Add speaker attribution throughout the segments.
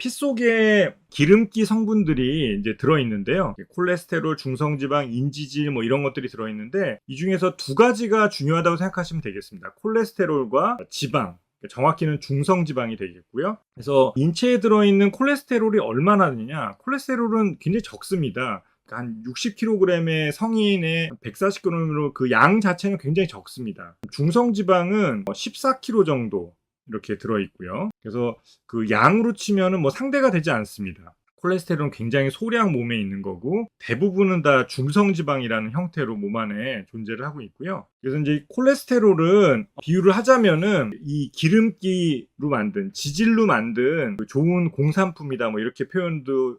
Speaker 1: 피 속에 기름기 성분들이 이제 들어있는데요. 콜레스테롤, 중성지방, 인지질 뭐 이런 것들이 들어있는데 이 중에서 두 가지가 중요하다고 생각하시면 되겠습니다. 콜레스테롤과 지방. 정확히는 중성지방이 되겠고요. 그래서 인체에 들어있는 콜레스테롤이 얼마나 되느냐? 콜레스테롤은 굉장히 적습니다. 그러니까 한 60kg의 성인의 140g으로 그 양 자체는 굉장히 적습니다. 중성지방은 14kg 정도 이렇게 들어있고요. 그래서 그 양으로 치면은 뭐 상대가 되지 않습니다. 콜레스테롤은 굉장히 소량 몸에 있는 거고 대부분은 다 중성지방이라는 형태로 몸 안에 존재를 하고 있고요. 그래서 이제 콜레스테롤은 비유를 하자면은 이 기름기로 만든 지질로 만든 그 좋은 공산품이다 뭐 이렇게 표현도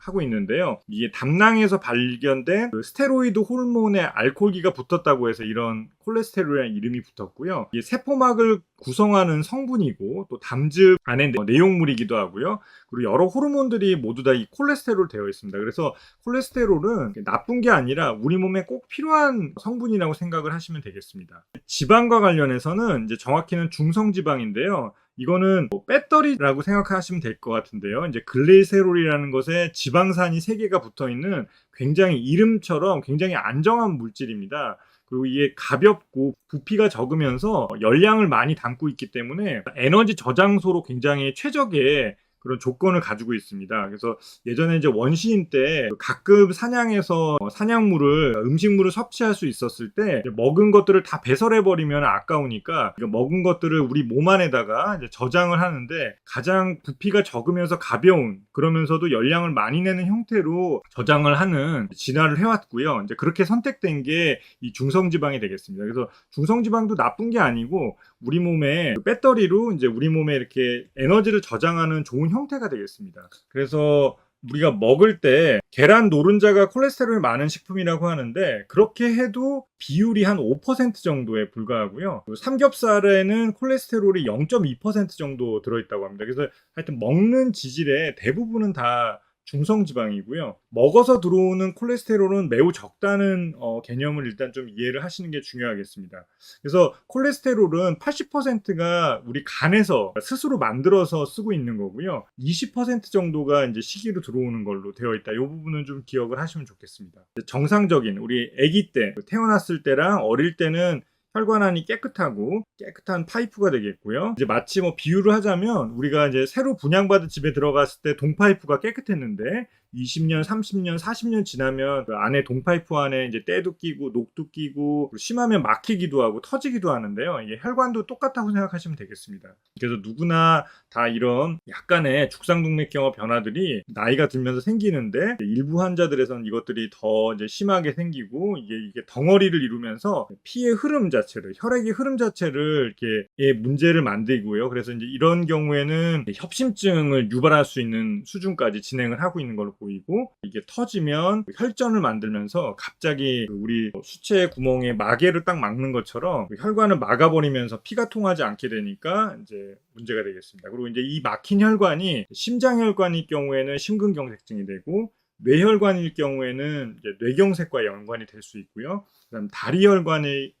Speaker 1: 하고 있는데요. 이게 담낭에서 발견된 그 스테로이드 호르몬의 알코올기가 붙었다고 해서 이런 콜레스테롤이라는 이름이 붙었고요. 이게 세포막을 구성하는 성분이고 또 담즙 안에 내용물이기도 하고요. 그리고 여러 호르몬들이 모두 다 이 콜레스테롤 되어 있습니다. 그래서 콜레스테롤은 나쁜 게 아니라 우리 몸에 꼭 필요한 성분이라고 생각을 하시면 되겠습니다. 지방과 관련해서는 이제 정확히는 중성 지방인데요. 이거는 뭐 배터리라고 생각하시면 될 것 같은데요. 이제 글리세롤이라는 것에 지방산이 3개가 붙어 있는 굉장히 이름처럼 굉장히 안정한 물질입니다. 그리고 이게 가볍고 부피가 적으면서 열량을 많이 담고 있기 때문에 에너지 저장소로 굉장히 최적의 그런 조건을 가지고 있습니다. 그래서 예전에 이제 원시인 때 가끔 사냥해서 사냥물을 음식물을 섭취할 수 있었을 때 먹은 것들을 다 배설해 버리면 아까우니까 먹은 것들을 우리 몸 안에다가 저장을 하는데 가장 부피가 적으면서 가벼운 그러면서도 열량을 많이 내는 형태로 저장을 하는 진화를 해왔고요. 이제 그렇게 선택된 게 이 중성지방이 되겠습니다. 그래서 중성지방도 나쁜 게 아니고 우리 몸에 배터리로 이제 우리 몸에 이렇게 에너지를 저장하는 좋은 형태가 되겠습니다. 그래서 우리가 먹을 때 계란 노른자가 콜레스테롤이 많은 식품이라고 하는데 그렇게 해도 비율이 한 5% 정도에 불과하고요. 삼겹살에는 콜레스테롤이 0.2% 정도 들어있다고 합니다. 그래서 하여튼 먹는 지질의 대부분은 다 중성지방이고요. 먹어서 들어오는 콜레스테롤은 매우 적다는 어, 개념을 일단 좀 이해를 하시는 게 중요하겠습니다. 그래서 콜레스테롤은 80%가 우리 간에서 스스로 만들어서 쓰고 있는 거고요. 20% 정도가 이제 식이로 들어오는 걸로 되어 있다. 이 부분은 좀 기억을 하시면 좋겠습니다. 정상적인 우리 아기 때 태어났을 때랑 어릴 때는 혈관안이 깨끗하고 깨끗한 파이프가 되겠고요. 이제 마치 뭐 비유를 하자면 우리가 이제 새로 분양받은 집에 들어갔을 때 동파이프가 깨끗했는데 20년, 30년, 40년 지나면 그 안에 동파이프 안에 이제 때도 끼고 녹도 끼고 심하면 막히기도 하고 터지기도 하는데요. 이게 혈관도 똑같다고 생각하시면 되겠습니다. 그래서 누구나 다 이런 약간의 죽상동맥경화 변화들이 나이가 들면서 생기는데 일부 환자들에서는 이것들이 더 이제 심하게 생기고 이게, 이게 덩어리를 이루면서 피의 흐름 자체를 혈액의 흐름 자체를 이렇게 문제를 만들고요. 그래서 이제 이런 경우에는 협심증을 유발할 수 있는 수준까지 진행을 하고 있는 걸로 보이고 이게 터지면 혈전을 만들면서 갑자기 그 우리 수체 구멍에 마개를 딱 막는 것처럼 그 혈관을 막아버리면서 피가 통하지 않게 되니까 이제 문제가 되겠습니다. 그리고 이제 이 막힌 혈관이 심장혈관일 경우에는 심근경색증이 되고 뇌혈관일 경우에는 뇌경색과 연관이 될 수 있고요. 그다음 다리혈관의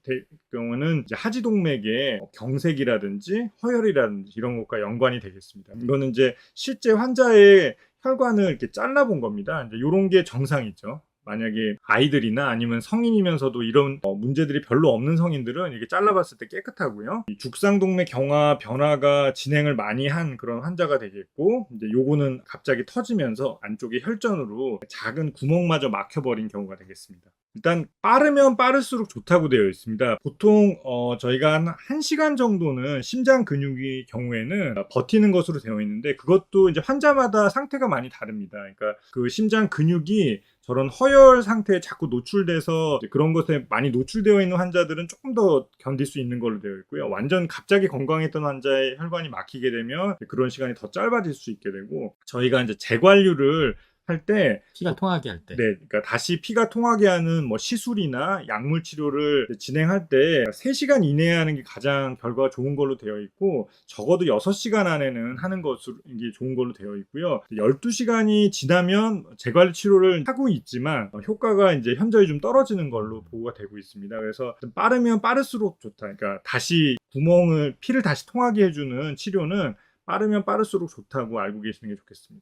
Speaker 1: 경우는 하지동맥의 경색이라든지 허혈이라든지 이런 것과 연관이 되겠습니다. 이거는 이제 실제 환자의 혈관을 이렇게 잘라본 겁니다. 이제 이런 게 정상이죠. 만약에 아이들이나 아니면 성인이면서도 이런 어, 문제들이 별로 없는 성인들은 이게 잘라봤을 때 깨끗하고요. 죽상동맥 경화 변화가 진행을 많이 한 그런 환자가 되겠고, 이제 요거는 갑자기 터지면서 안쪽에 혈전으로 작은 구멍마저 막혀버린 경우가 되겠습니다. 일단 빠르면 빠를수록 좋다고 되어 있습니다. 보통 어, 저희가 한 1시간 정도는 심장 근육의 경우에는 버티는 것으로 되어 있는데 그것도 이제 환자마다 상태가 많이 다릅니다. 그러니까 그 심장 근육이 저런 허혈 상태에 자꾸 노출돼서 그런 것에 많이 노출되어 있는 환자들은 조금 더 견딜 수 있는 걸로 되어 있고요. 완전 갑자기 건강했던 환자의 혈관이 막히게 되면 그런 시간이 더 짧아질 수 있게 되고 저희가 이제 재관류를 할 때
Speaker 2: 피가 통하게 할 때.
Speaker 1: 네, 그러니까 다시 피가 통하게 하는 뭐 시술이나 약물 치료를 진행할 때 3시간 이내에 하는 게 가장 결과가 좋은 걸로 되어 있고 적어도 6시간 안에는 하는 것으로 이게 좋은 걸로 되어 있고요. 12시간이 지나면 재관리 치료를 하고 있지만 효과가 이제 현저히 좀 떨어지는 걸로 보고가 되고 있습니다. 그래서 빠르면 빠를수록 좋다. 그러니까 다시 구멍을 피를 다시 통하게 해주는 치료는 빠르면 빠를수록 좋다고 알고 계시는 게 좋겠습니다.